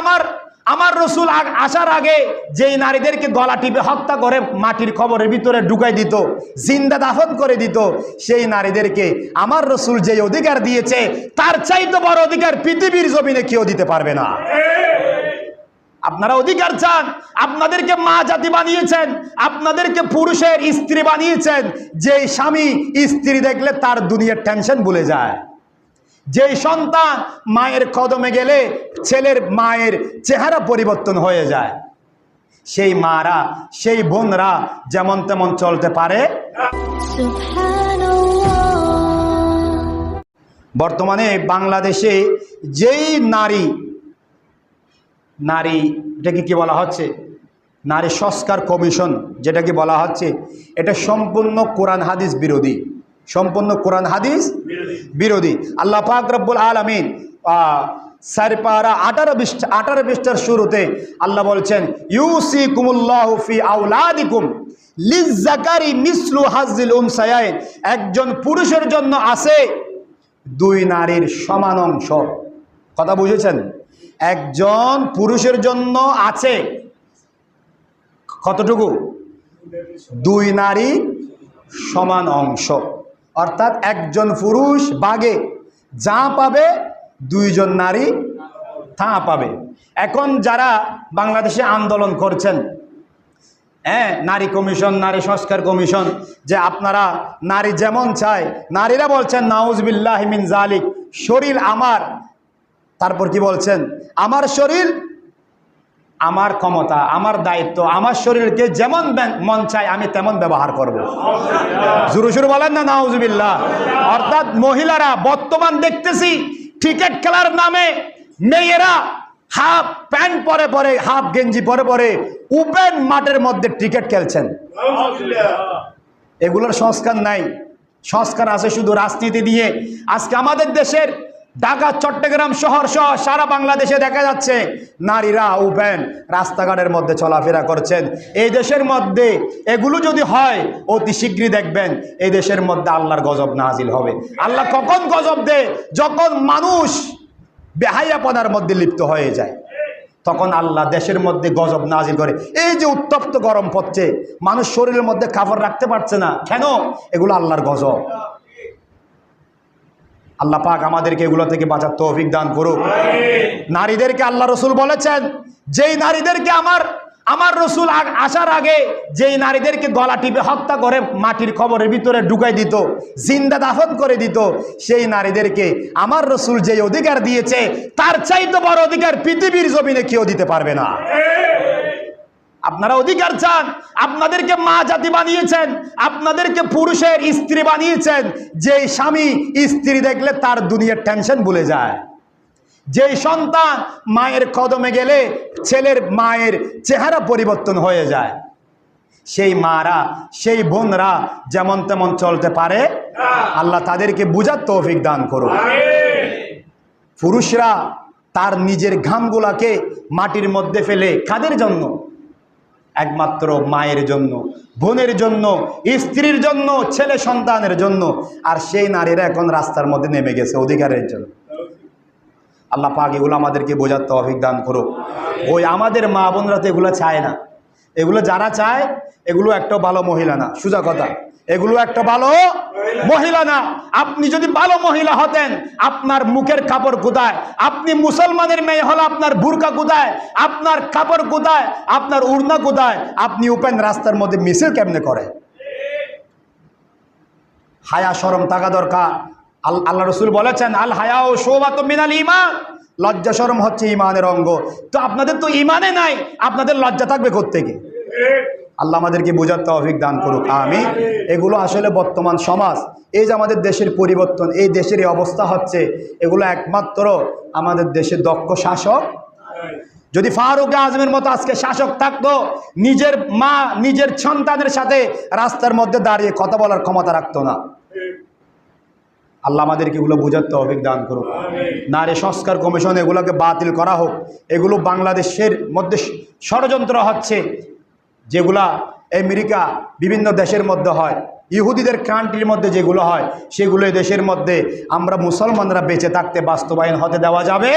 আমার আমার রসুল আসার আগে যেই নারীদেরকে গলা টিপে হত্যা করে মাটির খবরের ভিতরে ঢুকাই দিত, জিন্দা দাফন করে দিত, সেই নারীদেরকে আমার রসুল যেই অধিকার দিয়েছে, তার চাইতে বড় অধিকার পৃথিবীর জমিনে কেউ দিতে পারবে না। আপনারা অধিকার চান, আপনাদেরকে মা জাতি বানিয়েছেন, আপনাদেরকে পুরুষের স্ত্রী বানিয়েছেন, যেই স্বামী স্ত্রী দেখলে তার দুনিয়ার টেনশন ভুলে যায়। যেই সন্তান মায়ের কদমে গেলে ছেলের মায়ের চেহারা পরিবর্তন হয়ে যায়। সেই মারা সেই বোনরা যেমন তেমন চলতে পারে। বর্তমানে বাংলাদেশে যেই নারী নারী এটাকে কি বলা হচ্ছে? নারী সংস্কার কমিশন যেটাকে বলা হচ্ছে এটা সম্পূর্ণ কোরআন হাদিস বিরোধী। সম্পূর্ণ কোরআন হাদিস বিরোধী। আল্লাহ পাক রব্বুল আলমিন সারপারা আঠারো পৃষ্ঠা আঠারো পৃষ্ঠার শুরুতে আল্লাহ বলছেন ইউসি কুমুল্লাহ ফি আউলাদিকুম লিজাকারি মিসলু হাজিল উনসায়াইন। একজন পুরুষের জন্য আছে দুই নারীর সমান অংশ। কথা বুঝেছেন? একজন পুরুষের জন্য আছে কতটুকু? দুই নারী সমান অংশ। অর্থাৎ একজন পুরুষ বাগে, যা পাবে, দুইজন নারী তা পাবে। এখন যারা বাংলাদেশে আন্দোলন করছেন হ্যাঁ নারী কমিশন, নারী সংস্কার কমিশন, যে আপনারা নারী যেমন চায়, নারীরা বলছেন, নাউজবিল্লাহ মিন জালিক শরীর আমার। তারপর কি বলছেন? আমার শরীর আমার ক্ষমতা, আমার দায়িত্ব, আমার শরীরকে যেমন মন চায়, আমি তেমন ব্যবহার করব। জুরু শুরু বলেন না, নাউজবিল্লাহ। অর্থাৎ মহিলারা বর্তমান দেখতেছি ক্রিকেট খেলার নামে মেয়েরা হাফ প্যান্ট পরে পরে, হাফ গেঞ্জি পরে পরে ওপেন মাঠের মধ্যে ক্রিকেট খেলছেন। এগুলোর সংস্কার নাই। সংস্কার আছে শুধু রাজনীতি দিয়ে। আজকে আমাদের দেশের ঢাকা, চট্টগ্রাম শহর সহ সারা বাংলাদেশে দেখা যাচ্ছে নারীরা ওপেন রাস্তাঘাটের মধ্যে চলাফেরা করছেন। এই দেশের মধ্যে এগুলো যদি হয়, অতি শীঘ্রই দেখবেন এই দেশের মধ্যে আল্লাহর গজব নাজিল হবে। আল্লাহ কখন গজব দেয় যখন মানুষ বেহাইয়াপনার মধ্যে লিপ্ত হয়ে যায়, তখন আল্লাহ দেশের মধ্যে গজব নাজিল করে। এই যে উত্তপ্ত গরম পড়ছে, মানুষ শরীরের মধ্যে কাপড় রাখতে পারছে না। কেন? এগুলো আল্লাহর গজব। আল্লাহ পাক আমাদেরকে এগুলো থেকে বাঁচার তৌফিক দান করুক। নারীদেরকে আল্লাহ রসুল বলেছেন যেই নারীদেরকে আমার আমার রসুল আসার আগে যেই নারীদেরকে গলা টিপে হত্যা করে মাটির খবরের ভিতরে ঢুকাই দিত জিন্দা দাফন করে দিত সেই নারীদেরকে আমার রসুল যেই অধিকার দিয়েছে তার চাইতে বড় অধিকার পৃথিবীর জমিনে কেউ দিতে পারবে না। আপনারা অধিকার চান, আপনাদেরকে মা জাতি বানিয়েছেন, আপনাদেরকে পুরুষের স্ত্রী বানিয়েছেন। যেই স্বামী স্ত্রী দেখলে তার দুনিয়ার টেনশন ভুলে যায়। যেই সন্তান মায়ের কদমে গেলে ছেলের মায়ের চেহারা পরিবর্তন হয়ে যায়। সেই মারা, সেই বোনরা যেমন তেমন চলতে পারে, আল্লাহ তাদেরকে বুঝার তৌফিক দান করুন পুরুষরা তার নিজের ঘামগুলাকে মাটির মধ্যে ফেলে কাদের জন্য? একমাত্র মায়ের জন্য, বোনের জন্য, স্ত্রীর জন্য, ছেলে সন্তানের জন্য। আর সেই নারীরা এখন রাস্তার মধ্যে নেমে গেছে, অধিকারের জন্য। আল্লাহ পাক এগুলো আমাদেরকে বোঝার তৌফিক দান করুক। ওই আমাদের মা বোনরা তো এগুলো চায় না। এগুলো যারা চায়, এগুলো একটা ভালো মহিলা না। সুজা কথা। এগুলো একটা ভালো মহিলা না। আপনি যদি ভালো মহিলা হতেন, আপনার মুখের কাপড় কোথায়? আপনি মুসলমানের মেয়ে হলে আপনার বুরকা কোথায়? আপনার কাপড় কোথায়? আপনার উড়না কোথায়? আপনি ওপেন রাস্তার মধ্যে মিছিল কেমনে করে? হায়া সরম থাকা দরকার। আল- আল্লাহ রসুল বলেছেন, আল হায়া ও শোভাত মিনাল ইমান লজ্জা সরম হচ্ছে ইমানের অঙ্গ। তো আপনাদের তো ইমানে নাই, আপনাদের লজ্জা থাকবে কোত্থেকে? আল্লাহ আমাদেরকে বোঝার তৌফিক দান করুক আমি এগুলো আসলে বর্তমান সমাজ। এই যে আমাদের দেশের পরিবর্তন এই দেশের এই অবস্থা হচ্ছে এগুলো একমাত্র আমাদের দেশের দক্ষ শাসক। যদি ফারুক আজমের মতো আজকে শাসক থাকতো নিজের মা নিজের সন্তানের সাথে রাস্তার মধ্যে দাঁড়িয়ে কথা বলার ক্ষমতা রাখতো না। আল্লাহ আমাদেরকে এগুলো বোঝার তৌফিক দান করুক। নারী সংস্কার কমিশন এগুলোকে বাতিল করা হোক। এগুলো বাংলাদেশের মধ্যে ষড়যন্ত্র হচ্ছে। যেগুলা আমেরিকা বিভিন্ন দেশের মধ্যে হয়, ইহুদিদের কান্ট্রির মধ্যে যেগুলো হয় সেগুলো দেশের মধ্যে আমরা মুসলমানরা বেঁচে থাকতে বাস্তবায়ন হতে দেওয়া যাবে।